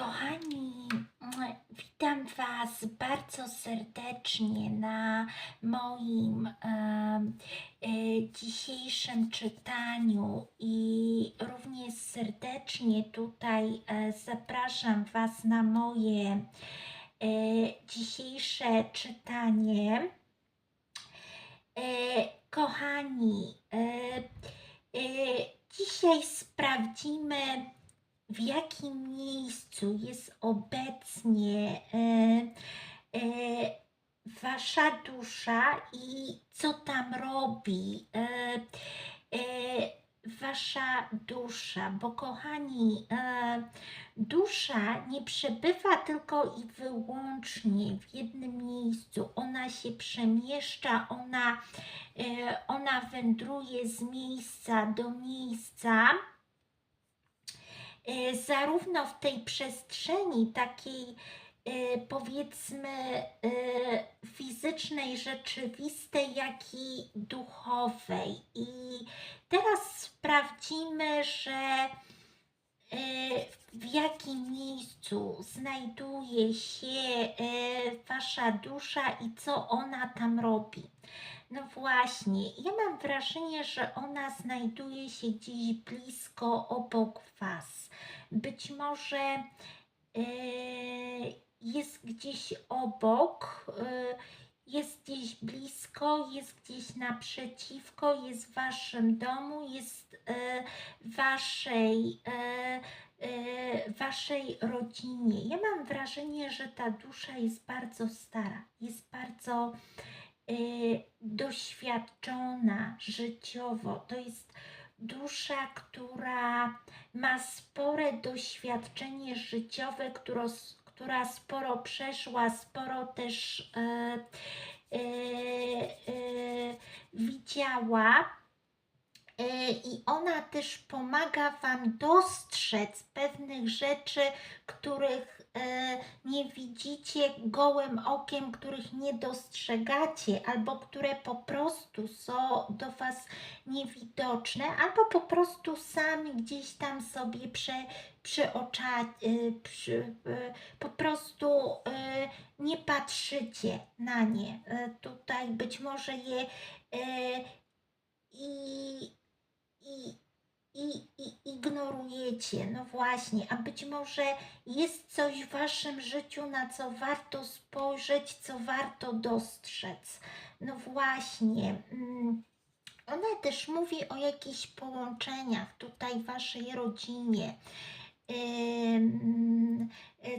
Kochani, witam Was bardzo serdecznie na moim em, e, dzisiejszym czytaniu i również serdecznie tutaj e, zapraszam Was na moje e, dzisiejsze czytanie. E, kochani, e, e, dzisiaj sprawdzimy w jakim miejscu jest obecnie e, e, wasza dusza i co tam robi e, e, wasza dusza, bo kochani, e, dusza nie przebywa tylko i wyłącznie w jednym miejscu. Ona się przemieszcza, ona, e, ona wędruje z miejsca do miejsca zarówno w tej przestrzeni takiej e, powiedzmy e, fizycznej, rzeczywistej, jak i duchowej. I teraz sprawdzimy, że e, w jakim miejscu znajduje się e, wasza dusza i co ona tam robi. No właśnie, ja mam wrażenie, że ona znajduje się gdzieś blisko obok Was. Być może e, jest gdzieś obok, e, jest gdzieś blisko, jest gdzieś naprzeciwko, jest w Waszym domu, jest w Waszej, e, e, Waszej rodzinie. Ja mam wrażenie, że ta dusza jest bardzo stara, jest bardzo y, doświadczona życiowo. To jest dusza, która ma spore doświadczenie życiowe, która, która sporo przeszła, sporo też e, e, e, widziała. E, I ona też pomaga Wam dostrzec pewnych rzeczy, których nie widzicie gołym okiem, których nie dostrzegacie, albo które po prostu są do Was niewidoczne, albo po prostu sami gdzieś tam sobie prze, przeocza, y, przy, y, po prostu nie patrzycie na nie. Tutaj być może je i, i, i, i ignorujecie. No właśnie, a być może jest coś w waszym życiu, na co warto spojrzeć, co warto dostrzec. No właśnie. mm, Ona też mówi o jakichś połączeniach tutaj w waszej rodzinie. Y,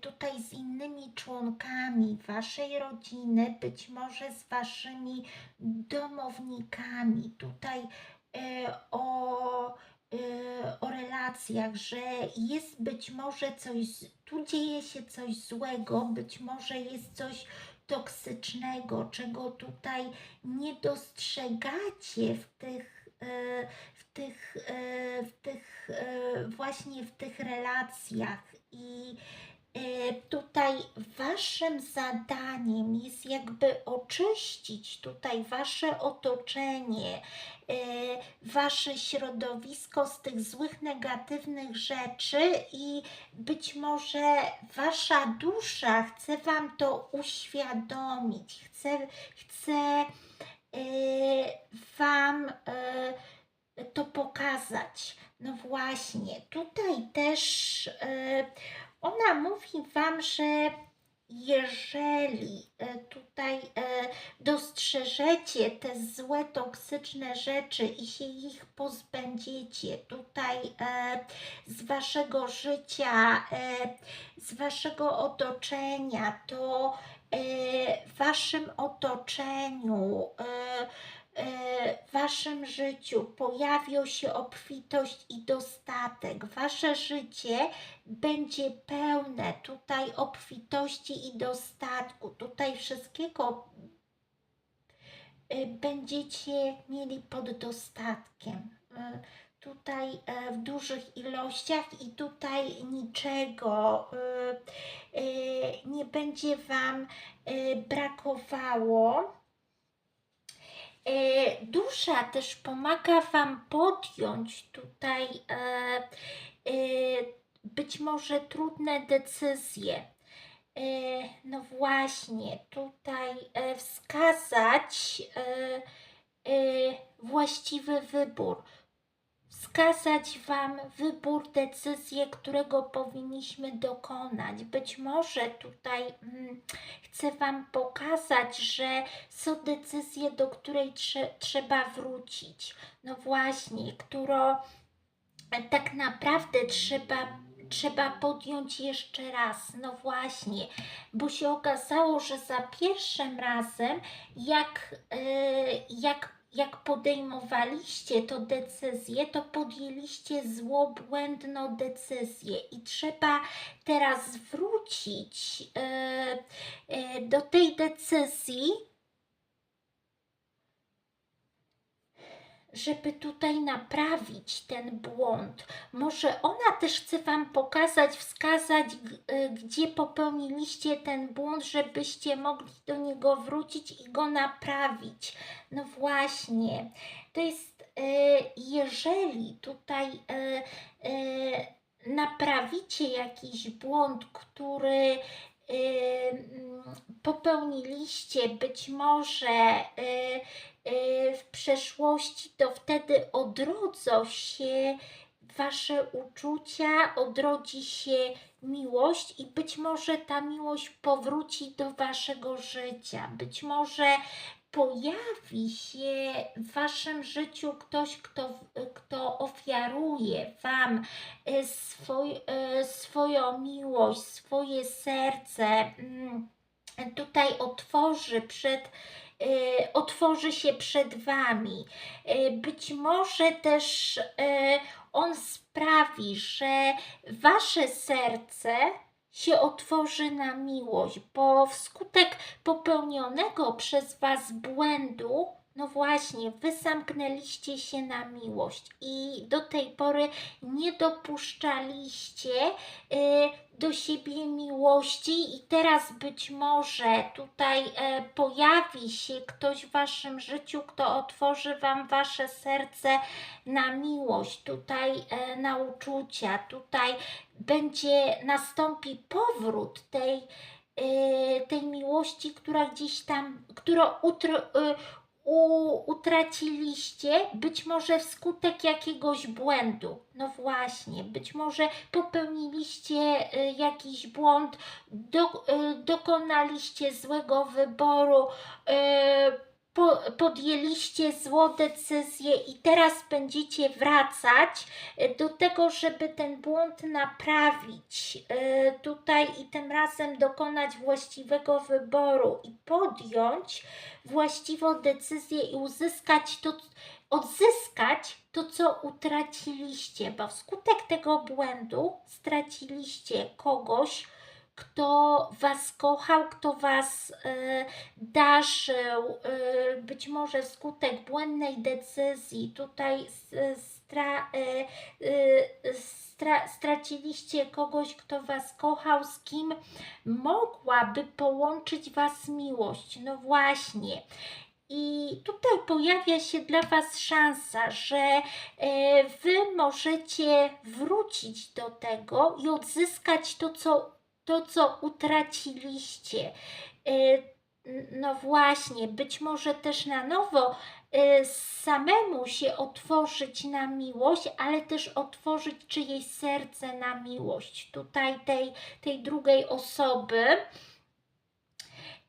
Tutaj z innymi członkami waszej rodziny, być może z waszymi domownikami. Tutaj y, o, o relacjach, że jest być może coś, tu dzieje się coś złego, być może jest coś toksycznego, czego tutaj nie dostrzegacie w tych, y, w tych, y, w tych y, właśnie w tych relacjach. I y, tutaj waszym zadaniem jest jakby oczyścić tutaj wasze otoczenie, y, wasze środowisko z tych złych, negatywnych rzeczy i być może wasza dusza chce wam to uświadomić, chce, chce y, wam to pokazać. No właśnie, tutaj też ona mówi wam, że jeżeli e, tutaj e, dostrzeżecie te złe, toksyczne rzeczy i się ich pozbędziecie tutaj e, z waszego życia, z waszego otoczenia, to w waszym otoczeniu, w waszym życiu pojawią się obfitość i dostatek. Wasze życie będzie pełne tutaj obfitości i dostatku. Tutaj wszystkiego y, będziecie mieli pod dostatkiem. Y, Tutaj e, w dużych ilościach i tutaj niczego nie będzie Wam brakowało. E, Dusza też pomaga Wam podjąć tutaj e, e, być może trudne decyzje. No właśnie, tutaj wskazać właściwy wybór. Wskazać Wam wybór, decyzję, którego powinniśmy dokonać. Być może tutaj mm, chcę Wam pokazać, że są decyzje, do której trze- trzeba wrócić. No właśnie, którą tak naprawdę trzeba, trzeba podjąć jeszcze raz. No właśnie, bo się okazało, że za pierwszym razem, jak, e, jak, jak podejmowaliście to decyzję, to podjęliście złobłędną decyzję. I trzeba teraz wrócić e, e, do tej decyzji, żeby tutaj naprawić ten błąd. Może ona też chce Wam pokazać, wskazać, y, gdzie popełniliście ten błąd, żebyście mogli do niego wrócić i go naprawić. No właśnie, to jest, y, jeżeli tutaj y, naprawicie jakiś błąd, który mm, popełniliście, być może w przeszłości, to wtedy odrodzą się Wasze uczucia, odrodzi się miłość i być może ta miłość powróci do Waszego życia. Być może pojawi się w Waszym życiu ktoś, kto, kto ofiaruje Wam y, swoj, y, swoją miłość, swoje serce. mm, Tutaj otworzy przed otworzy się przed Wami. Y, Być może też y, On sprawi, że Wasze serce się otworzy na miłość, bo wskutek popełnionego przez Was błędu, no właśnie, Wy zamknęliście się na miłość i do tej pory nie dopuszczaliście y, do siebie miłości i teraz być może tutaj e, pojawi się ktoś w waszym życiu, kto otworzy wam wasze serce na miłość, tutaj e, na uczucia, tutaj będzie nastąpi powrót tej, e, tej miłości, która gdzieś tam, którą utr, u, utraciliście, być może wskutek jakiegoś błędu. No właśnie, być może popełniliście y, jakiś błąd, do, y, dokonaliście złego wyboru, y, po, podjęliście złą decyzję i teraz będziecie wracać y, do tego, żeby ten błąd naprawić y, tutaj i tym razem dokonać właściwego wyboru i podjąć właściwą decyzję i uzyskać to, odzyskać to, co utraciliście, bo wskutek tego błędu straciliście kogoś, kto Was kochał, kto Was e, darzył, e, być może wskutek błędnej decyzji. Tutaj stra, e, stra, straciliście kogoś, kto Was kochał, z kim mogłaby połączyć Was miłość. No właśnie. I tutaj pojawia się dla Was szansa, że Wy możecie wrócić do tego i odzyskać to, co, to, co utraciliście. N- No właśnie, być może też na nowo e, samemu się otworzyć na miłość, ale też otworzyć czyjeś serce na miłość. Tutaj tej, tej drugiej osoby.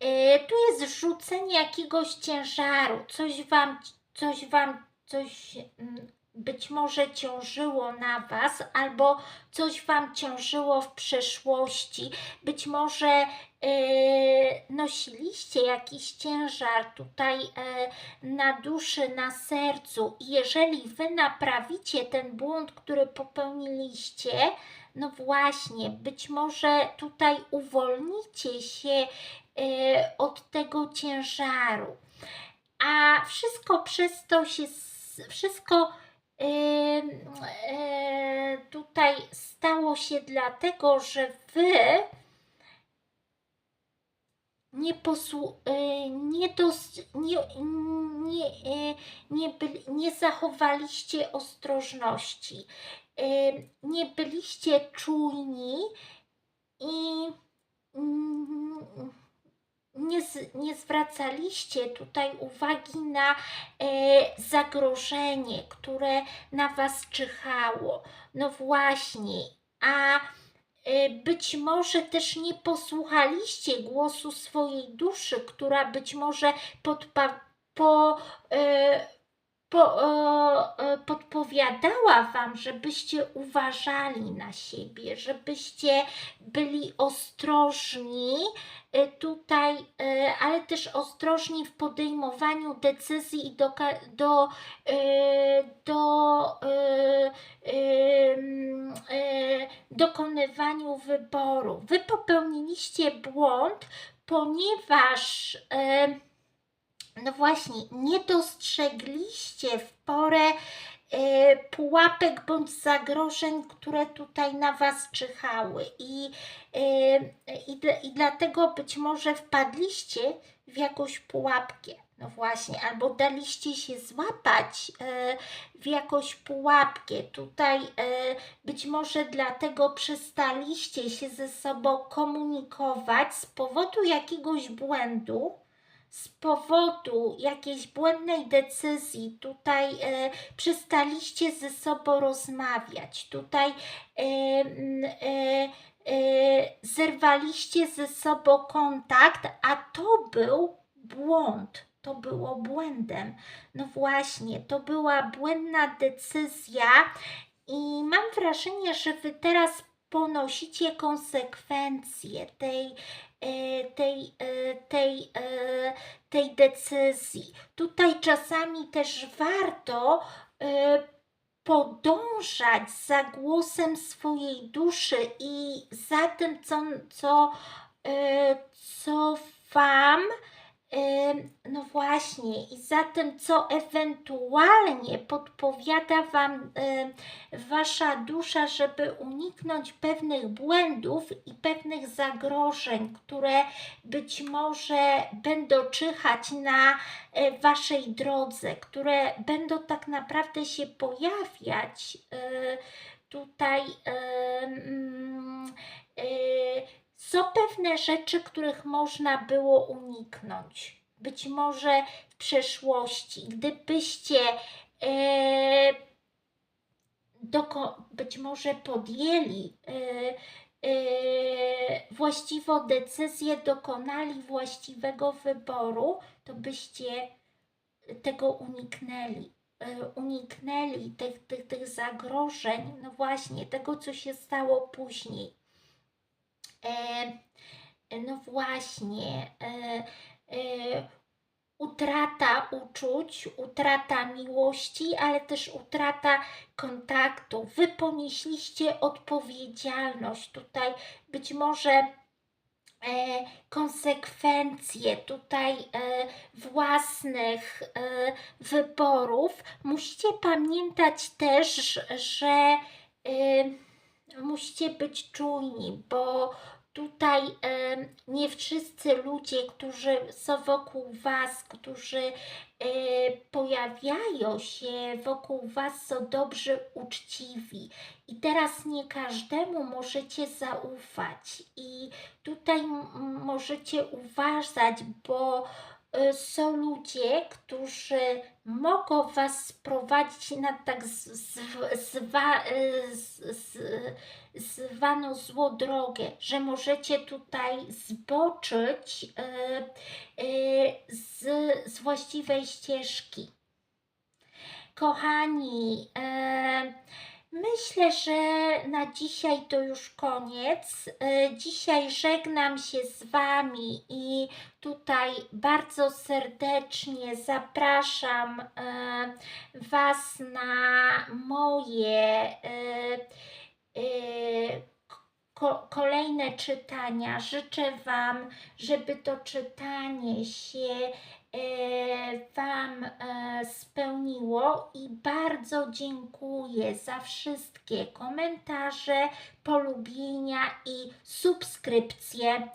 E, tu jest rzucenie jakiegoś ciężaru, coś wam, coś wam, coś mm, być może ciążyło na was, albo coś wam ciążyło w przeszłości, być może e, nosiliście jakiś ciężar tutaj e, na duszy, na sercu i jeżeli wy naprawicie ten błąd, który popełniliście, no właśnie, być może tutaj uwolnicie się e, od tego ciężaru. A wszystko przez to się, wszystko tutaj stało się dlatego, że wy nie posłu, e, nie, dos, nie, nie, e, nie, byli, nie zachowaliście ostrożności. nie byliście czujni i mm, nie, z, nie zwracaliście tutaj uwagi na e, zagrożenie, które na Was czyhało. No właśnie, a e, być może też nie posłuchaliście głosu swojej duszy, która być może podpa- po, e, po, podpowiadała Wam, żebyście uważali na siebie, żebyście byli ostrożni e, tutaj, e, ale też ostrożni w podejmowaniu decyzji i do, do, e, do dokonywaniu wyboru. Wy popełniliście błąd, ponieważ no właśnie, nie dostrzegliście w porę e, pułapek bądź zagrożeń, które tutaj na Was czyhały. I, e, i, I dlatego być może wpadliście w jakąś pułapkę. No właśnie, albo daliście się złapać e, w jakąś pułapkę. Tutaj być może dlatego przestaliście się ze sobą komunikować z powodu jakiegoś błędu, z powodu jakiejś błędnej decyzji tutaj e, przestaliście ze sobą rozmawiać, tutaj e, e, e, zerwaliście ze sobą kontakt, a to był błąd. To było błędem. No właśnie, to była błędna decyzja i mam wrażenie, że wy teraz ponosicie konsekwencje tej, e, tej, e, tej, e, tej decyzji. Tutaj czasami też warto podążać za głosem swojej duszy i za tym, co, co, co Wam No właśnie, i za tym, co ewentualnie podpowiada Wam Wasza dusza, żeby uniknąć pewnych błędów i pewnych zagrożeń, które być może będą czyhać na e, Waszej drodze, które będą tak naprawdę się pojawiać y, tutaj. ym, y, są pewne rzeczy, których można było uniknąć. Być może w przeszłości, gdybyście e, doko- być może podjęli e, e, właściwą decyzję, dokonali właściwego wyboru, to byście tego uniknęli. E, Uniknęli tych, tych, tych zagrożeń, no właśnie, tego, co się stało później. E, no właśnie, e, e, utrata uczuć, utrata miłości, ale też utrata kontaktu. Wy ponieśliście odpowiedzialność tutaj, być może e, konsekwencje tutaj e, własnych e, wyborów. Musicie pamiętać też, że e, musicie być czujni, bo tutaj nie wszyscy ludzie, którzy są wokół Was, którzy e, pojawiają się wokół Was, są dobrzy, uczciwi. I teraz nie każdemu możecie zaufać. I tutaj możecie uważać, bo są ludzie, którzy mogą Was sprowadzić na tak zwa, z, zwaną złą drogę, że możecie tutaj zboczyć e, z, z właściwej ścieżki. Kochani, myślę, że na dzisiaj to już koniec. E, Dzisiaj żegnam się z Wami i tutaj bardzo serdecznie zapraszam e, Was na moje ko- kolejne czytania. Życzę Wam, żeby to czytanie się Wam e, spełniło i bardzo dziękuję za wszystkie komentarze, polubienia i subskrypcje